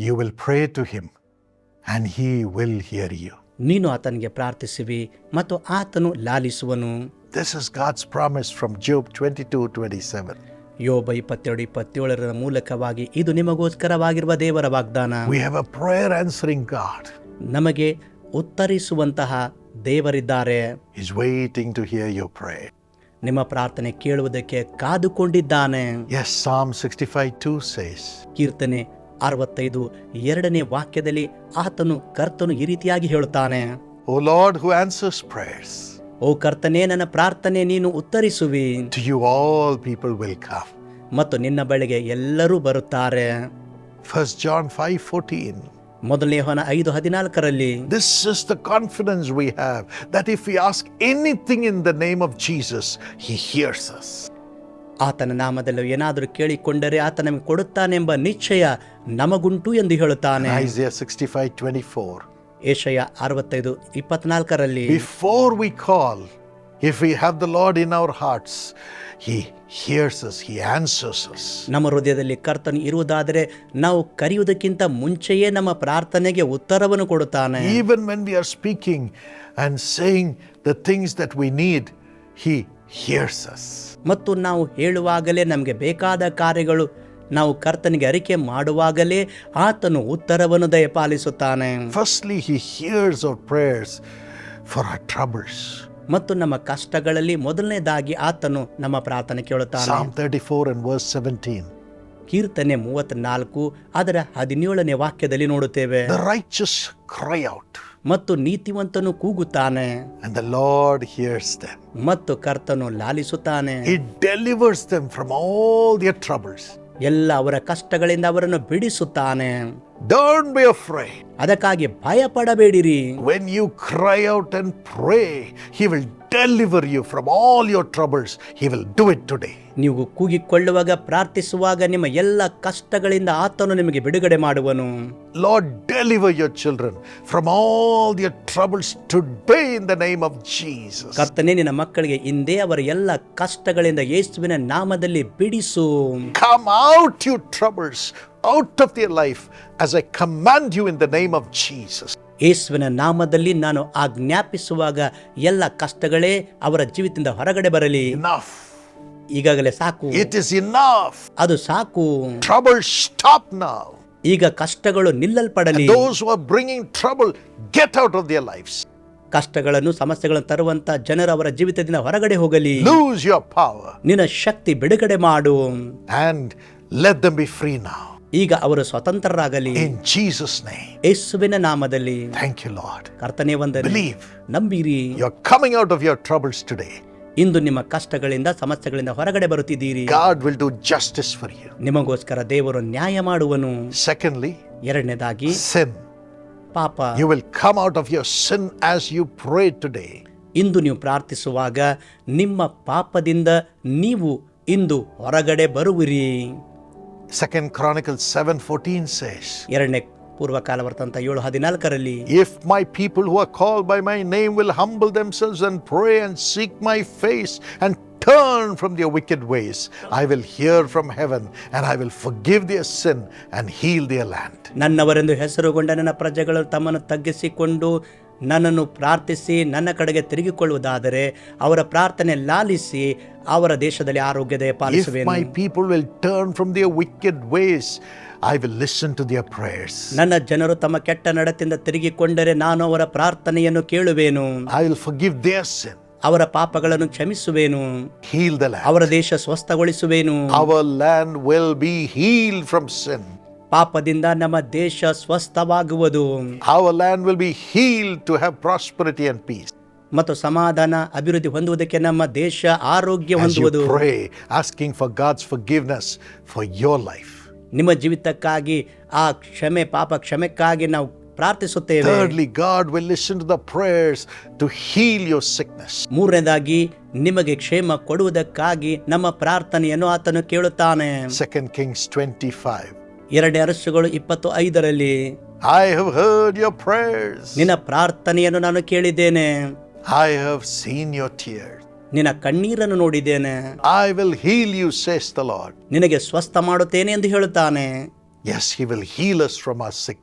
you will pray to him and he will hear you. ನೀನು ಆತನಿಗೆ ಪ್ರಾರ್ಥಿಸುವಿ ಮತ್ತು ಆತನು ಲಾಲಿಸುವನು This is God's promise from Job 22 27. ಯೋಬ ಇಪ್ಪತ್ತೆರಡು ಇಪ್ಪತ್ತೇಳರ ಮೂಲಕವಾಗಿ ಇದು ನಿಮಗೋಸ್ಕರವಾಗಿರುವ ದೇವರ ವಾಗ್ದಾನ We have a prayer answering God. ನಮಗೆ ಉತ್ತರಿಸುವಂತಹ ದೇವರಿದ್ದಾರೆ He's waiting to hear your prayer. ನಿಮ್ಮ ಪ್ರಾರ್ಥನೆ ಕೇಳುವುದಕ್ಕೆ ಕಾದುಕೊಂಡಿದ್ದಾನೆ Yes, Psalm 65 2 says, ಕೀರ್ತನೆ ಅರವತ್ತೈದು ಎರಡನೇ ವಾಕ್ಯದಲ್ಲಿ ಆತನು ಕರ್ತನು ಈ ರೀತಿಯಾಗಿ ಹೇಳುತ್ತಾನೆ. O Lord who answers prayers ಓ ಕರ್ತನೇ ನನ್ನ ಪ್ರಾರ್ಥನೆ ನೀನು ಉತ್ತರಿಸುವಿ. To you all people will come ಮತ್ತು ನಿನ್ನ ಬಳಿಗೆ ಎಲ್ಲರೂ ಬರುತ್ತಾರೆ. ಫಸ್ಟ್ ಜಾನ್ ಫೈವ್ ಫೋರ್ಟೀನ್ ಮೊದಲನೇ ಹೊನ ಐದು ಹದಿನಾಲ್ಕರಲ್ಲಿ. This is the confidence we have that if you ask anything in the name of Jesus he us ಆತನ ನಾಮದಲ್ಲಿ ಏನಾದರೂ ಕೇಳಿಕೊಂಡರೆ ಆತ ನಮಗೆ ಕೊಡುತ್ತಾನೆಂಬ ನಿಶ್ಚಯ ನಮಗುಂಟು ಎಂದು ಹೇಳುತ್ತಾನೆ Isaiah 65 24. ಏಷಯ ಅರವತ್ತೈದು ಇಪ್ಪತ್ನಾಲ್ಕರಲ್ಲಿ Before we call, if we have the Lord in our hearts, He hears us, he answers us. ನಮ್ಮ ಹೃದಯದಲ್ಲಿ ಕರ್ತನು ಇರುವುದಾದರೆ ನಾವು ಕರೆಯುವುದಕ್ಕಿಂತ ಮುಂಚೆಯೇ ನಮ್ಮ ಪ್ರಾರ್ಥನೆಗೆ ಉತ್ತರವನ್ನು ಕೊಡುತ್ತಾನೆ even when we are speaking and saying the things that we need He hears us ಮತ್ತು ನಾವು ಹೇಳುವಾಗಲೇ ನಮಗೆ ಬೇಕಾದ ಕಾರ್ಯಗಳು ನಾವು ಕರ್ತನಿಗೆ ಅರಿಕೆ ಮಾಡುವಾಗಲೇ ಆತನು ಉತ್ತರವನ್ನು ದಯಪಾಲಿಸುತ್ತಾನೆ. Firstly he hears our prayers for our troubles ಮತ್ತು ನಮ್ಮ ಕಷ್ಟಗಳಲ್ಲಿ ಮೊದಲನೇದಾಗಿ ಆತನು ನಮ್ಮ ಪ್ರಾರ್ಥನೆ ಕೇಳುತ್ತಾನೆ. Psalm 34 and verse 17. ಕೀರ್ತನೆ ಮೂವತ್ನಾಲ್ಕು ಅದರ ಹದಿನೇಳನೇ ವಾಕ್ಯದಲ್ಲಿ ನೋಡುತ್ತೇವೆ. ರೈಚಸ್ righteous cry out, ಮತ್ತು ನೀತಿವಂತನು ಕೂಗುತ್ತಾನೆ and the Lord hears them. ಮತ್ತು ಕರ್ತನು ಲಾಲಿಸುತ್ತಾನೆ He delivers them from all their troubles. ಎಲ್ಲ ಅವರ ಕಷ್ಟಗಳಿಂದ ಅವರನ್ನು ಬಿಡಿಸುತ್ತಾನೆ Don't be afraid. ಅದಕ್ಕಾಗಿ ಭಯಪಡಬೇಡಿರಿ When you cry out and pray, He will deliver you from all your troubles. He will do it today. ನೀವು ಕೂಗಿಕೊಳ್ಳುವಾಗ ಪ್ರಾರ್ಥಿಸುವಾಗ ನಿಮ್ಮ ಎಲ್ಲ ಕಷ್ಟಗಳಿಂದ ಆತನು ನಿಮಗೆ ಬಿಡುಗಡೆ ಮಾಡುವನು Lord, deliver your children from all their troubles today in the name of Jesus. ಕರ್ತನೇ ನಿನ್ನ ಮಕ್ಕಳಿಗೆ ಹಿಂದೆ ಅವರ ಎಲ್ಲ ಕಷ್ಟಗಳಿಂದ ಯೇಸುವಿನ ನಾಮದಲ್ಲಿ ಬಿಡಿಸು Come out, you troubles, out of their life as I command you in the name of Jesus ಏಸುವಿನ ನಾಮದಲ್ಲಿ ನಾನು ಆಜ್ಞಾಪಿಸುವಾಗ ಎಲ್ಲ ಕಷ್ಟಗಳೇ ಅವರ ಜೀವಿತದಿಂದ ಹೊರಗಡೆ ಬರಲಿ. ಈಗಾಗಲೇ ಸಾಕು. ಇಟ್ ಇಸ್ ಇನ್ನಫ್ ಅದು ಸಾಕು. ಟ್ರಬಲ್ ಸ್ಟಾಪ್ ನೌ ಈಗ ಕಷ್ಟಗಳು ನಿಲ್ಲಲ್ಪಡಲಿ. Those who are bringing trouble get out of their lives ಕಷ್ಟಗಳನ್ನು ಸಮಸ್ಯೆಗಳನ್ನು ತರುವಂತ ಜನರ ಅವರ ಜೀವಿತದಿಂದ ಹೊರಗಡೆ ಹೋಗಲಿ. ಲೂಸ್ ಯುವರ್ ಪವರ್ ನಿನ್ನ ಶಕ್ತಿ ಬಿಡುಗಡೆ ಮಾಡು. And let them be free now ಈಗ ಅವರು ಸ್ವತಂತ್ರರಾಗಲಿ. ಇನ್ ಜೀಸಸ್ ನೇಮ್ ಯೇಸುವಿನ ನಾಮದಲ್ಲಿ. ಥ್ಯಾಂಕ್ ಯು ಲಾರ್ಡ್ ಕರ್ತನೇ ವಂದನೆ. Believe ನಂಬಿರಿ. You are coming out of your troubles today ಇಂದು ನಿಮ್ಮ ಕಷ್ಟಗಳಿಂದ ಸಮಸ್ಯೆಗಳಿಂದ ಹೊರಗಡೆ ಬರುತ್ತಿದ್ದೀರಿ. God will do justice for you ನಿಮಗೋಸ್ಕರ ದೇವರು ನ್ಯಾಯ ಮಾಡುವನು. ಸೆಕೆಂಡ್ಲಿ ಎರಡನೇದಾಗಿ ಸಿನ್ ಪಾಪ. You will come out of your sin as you pray today ಇಂದು ನೀವು ಪ್ರಾರ್ಥಿಸುವಾಗ ನಿಮ್ಮ ಪಾಪದಿಂದ ನೀವು ಇಂದು ಹೊರಗಡೆ ಬರುವಿರಿ. Second Chronicles 7:14 says, ಎರಡನೇ ಪೂರ್ವಕಾಲ ವರ್ತಂತ ಏಳು ಹದಿನಾಲ್ಕರಲ್ಲಿ If my people who are called by my name will humble themselves and pray and seek my face and turn from their wicked ways, I will hear from heaven and I will forgive their sin and heal their land. ನನ್ನವರೆಂದು ಹೆಸರುಗೊಂಡ ನನ್ನ ಪ್ರಜೆಗಳು ತಮ್ಮನ್ನು ತಗ್ಗಿಸಿಕೊಂಡು ನನ್ನನ್ನು ಪ್ರಾರ್ಥಿಸಿ ನನ್ನ ಕಡೆಗೆ ತಿರುಗಿಕೊಳ್ಳುವುದಾದರೆ ಅವರ ಪ್ರಾರ್ಥನೆ ಲಾಲಿಸಿ ಅವರ ದೇಶದಲ್ಲಿ ಆರೋಗ್ಯ ಪಾಲಿಸುವೆ my people will turn from their wicked ways, I will listen to their prayers. ನನ್ನ ಜನರು ತಮ್ಮ ಕೆಟ್ಟ ನಡತೆಯಿಂದ ತಿರುಗಿಕೊಂಡರೆ ನಾನು ಅವರ ಪ್ರಾರ್ಥನೆಯನ್ನು ಕೇಳುವೆನು I will forgive their sin, ಅವರ ಪಾಪಗಳನ್ನು ಕ್ಷಮಿಸುವೆನು the land. ಅವರ ದೇಶ ಸ್ವಸ್ಥಗೊಳಿಸುವೆನು our land will be heal from sin. ಪಾಪದಿಂದ ನಮ್ಮ ದೇಶ ಸ್ವಸ್ಥವಾಗುವುದು Our land will be healed to have prosperity and peace. ಮತ್ತು ಸಮಾಧಾನ ಅಭಿವೃದ್ಧಿ ಹೊಂದುವುದಕ್ಕೆ ನಮ್ಮ ದೇಶ ಆರೋಗ್ಯ As you ಹೊಂದುವುದು pray, asking for God's forgiveness for your life. ನಿಮ್ಮ ಜೀವಿತಕ್ಕಾಗಿ ಆ ಕ್ಷಮೆ ಪಾಪ ಕ್ಷಮೆಕ್ಕಾಗಿ ನಾವು ಪ್ರಾರ್ಥಿಸುತ್ತೇವೆ Thirdly, God will listen to the prayers to heal your sickness. ಮೂರನೇದಾಗಿ ನಿಮಗೆ ಕ್ಷೇಮ ಕೊಡುವುದಕ್ಕಾಗಿ ನಮ್ಮ ಪ್ರಾರ್ಥನೆಯನ್ನು ಆತನು ಕೇಳುತ್ತಾನೆ Second Kings 25. ಎರಡೇ ಅರಸುಗಳು ಇಪ್ಪತ್ತು ಐದರಲ್ಲಿ. I have heard your prayers ನಿನ್ನ ಪ್ರಾರ್ಥನೆಯನ್ನು ನಾನು ಕೇಳಿದ್ದೇನೆ. I have seen your tears ನಿನ್ನ ಕಣ್ಣೀರನ್ನು ನೋಡಿದ್ದೇನೆ. I will heal you says the Lord ನಿನಗೆ ಸ್ವಸ್ಥ ಮಾಡುತ್ತೇನೆ ಎಂದು ಹೇಳುತ್ತಾನೆ. As he will heal us from our sick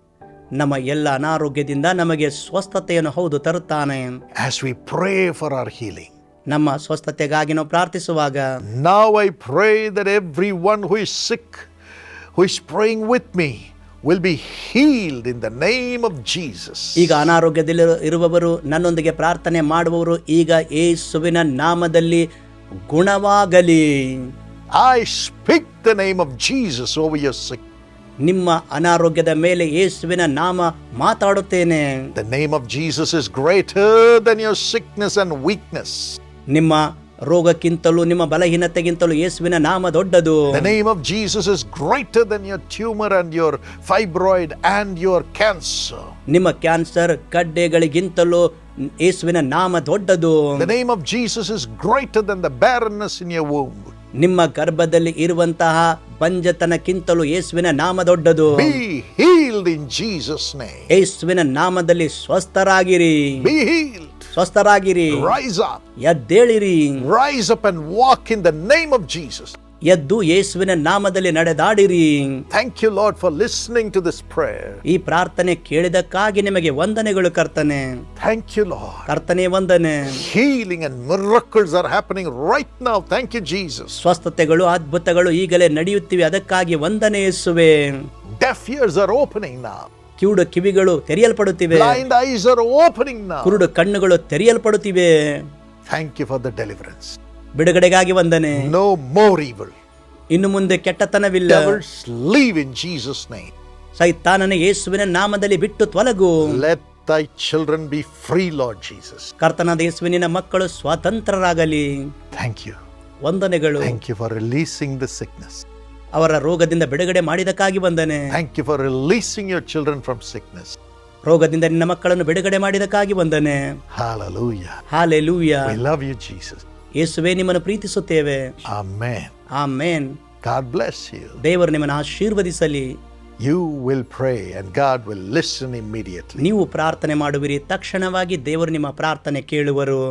ನಮ್ಮ ಎಲ್ಲ ಅನಾರೋಗ್ಯದಿಂದ ನಮಗೆ ಸ್ವಸ್ಥತೆಯನ್ನು ಹೌದು ತರುತ್ತಾನೆ. As we pray for our healing ನಮ್ಮ ಸ್ವಸ್ಥತೆಗಾಗಿ ನಾವು ಪ್ರಾರ್ಥಿಸುವಾಗ. Now I pray that everyone who is sick who is praying with me, will be healed in the name of Jesus. ಈಗ ಅನಾರೋಗ್ಯದಲ್ಲಿ ಇರುವವರು ನನ್ನೊಂದಿಗೆ ಪ್ರಾರ್ಥನೆ ಮಾಡುವವರು ಈಗ ಯೇಸುವಿನ ನಾಮದಲ್ಲಿ ಗುಣವಾಗಲಿ I speak the name of Jesus over your sick. ನಿಮ್ಮ ಅನಾರೋಗ್ಯದ ಮೇಲೆ ಯೇಸುವಿನ ನಾಮ ಮಾತಾಡುತ್ತೇನೆ The name of Jesus is greater than your sickness and weakness. ನಿಮ್ಮ ರೋಗಕ್ಕಿಂತಲೂ ನಿಮ್ಮ ಬಲಹೀನತೆಗಿಂತಲೂ ಯೇಸುವಿನ ನಾಮ ದೊಡ್ಡದು The name of Jesus is greater than your tumor and your fibroid and your cancer. ನಿಮ್ಮ ಕ್ಯಾನ್ಸರ್ ಕಡ್ಡೆಗಳಿಗಿಂತಲೂ ಯೇಸುವಿನ ನಾಮ ದೊಡ್ಡದು The name of Jesus is greater than the barrenness in your womb. ನಿಮ್ಮ ಗರ್ಭದಲ್ಲಿ ಇರುವಂತಹ ಪಂಜತನಕ್ಕಿಂತಲೂ ಯೇಸುವಿನ ನಾಮ ದೊಡ್ಡದು Be healed in Jesus' name. ಯೇಸುವಿನ ನಾಮದಲ್ಲಿ ಸ್ವಸ್ಥರಾಗಿರಿ Be healed. ಸ್ವಸ್ಥರಾಗಿರಿ. Rise up ಎದ್ದೇಳಿರಿ. Rise up and walk in the name of Jesus ಎದ್ದು ಯೇಸುವಿನ ನಾಮದಲ್ಲಿ ನಡೆದಾಡಿರಿ. Thank you Lord for listening to this prayer ಈ ಪ್ರಾರ್ಥನೆ ಕೇಳಿದಕ್ಕಾಗಿ ನಿಮಗೆ ವಂದನೆಗಳು ಕರ್ತನೆ. ಥ್ಯಾಂಕ್ ಯು ಲಾರ್ಡ್ ಕರ್ತನೆ ವಂದನೆ. Healing and miracles are happening right now thank you Jesus ಸ್ವಸ್ಥತೆಗಳು ಅದ್ಭುತಗಳು ಈಗಲೇ ನಡೆಯುತ್ತಿವೆ. ಅದಕ್ಕಾಗಿ ವಂದನೆ ಯೇಸುವೆ. Deaf ears are opening now ಕಿವುಡು ಕಿವಿಗಳು ತೆರೆಯಲ್ಪಡುತ್ತಿವೆ Blind eyes are opening now. ಕುರುಡು ಕಣ್ಣುಗಳು ತೆರೆಯಲ್ಪಡುತ್ತಿವೆ Thank you for the deliverance. ಬಿಡುಗಡೆಗಾಗಿ ವಂದನೆ No more evil. ಇನ್ನು ಮುಂದೆ ಕೆಟ್ಟತನವಿಲ್ಲ Devils leave in Jesus' name. ಸೈತಾನನ ಯೇಸುವಿನ ನಾಮದಲ್ಲಿ ಬಿಟ್ಟು ತೊಲಗು Let thy children be free, Lord Jesus. ಕರ್ತನಾದ ಯೇಸುವಿನ ಮಕ್ಕಳು ಸ್ವತಂತ್ರರಾಗಲಿ Thank you. ವಂದನೆಗಳು Thank you for releasing the sickness. ಅವರ ರೋಗದಿಂದ ಬಿಡುಗಡೆ ಮಾಡಿದಕ್ಕಾಗಿ ಬಂದನೆ. Thank you for releasing your children from sickness ರೋಗದಿಂದ ನಿನ್ನ ಮಕ್ಕಳನ್ನು ಬಿಡುಗಡೆ ಮಾಡಿದಕ್ಕಾಗಿ ಬಂದನೆ. Hallelujah hallelujah we love you Jesus ಯೇಸುವೇ ನಿಮ್ಮನ್ನು ಪ್ರೀತಿಸುತ್ತೇವೆ. Amen amen God bless you ದೇವರು ನಿಮ್ಮನ್ನು ಆಶೀರ್ವದಿಸಲಿ. You will pray and God will listen immediately ನೀವು ಪ್ರಾರ್ಥನೆ ಮಾಡುವಿರಿ ತಕ್ಷಣವಾಗಿ ದೇವರು ನಿಮ್ಮ ಪ್ರಾರ್ಥನೆ ಕೇಳುವರು.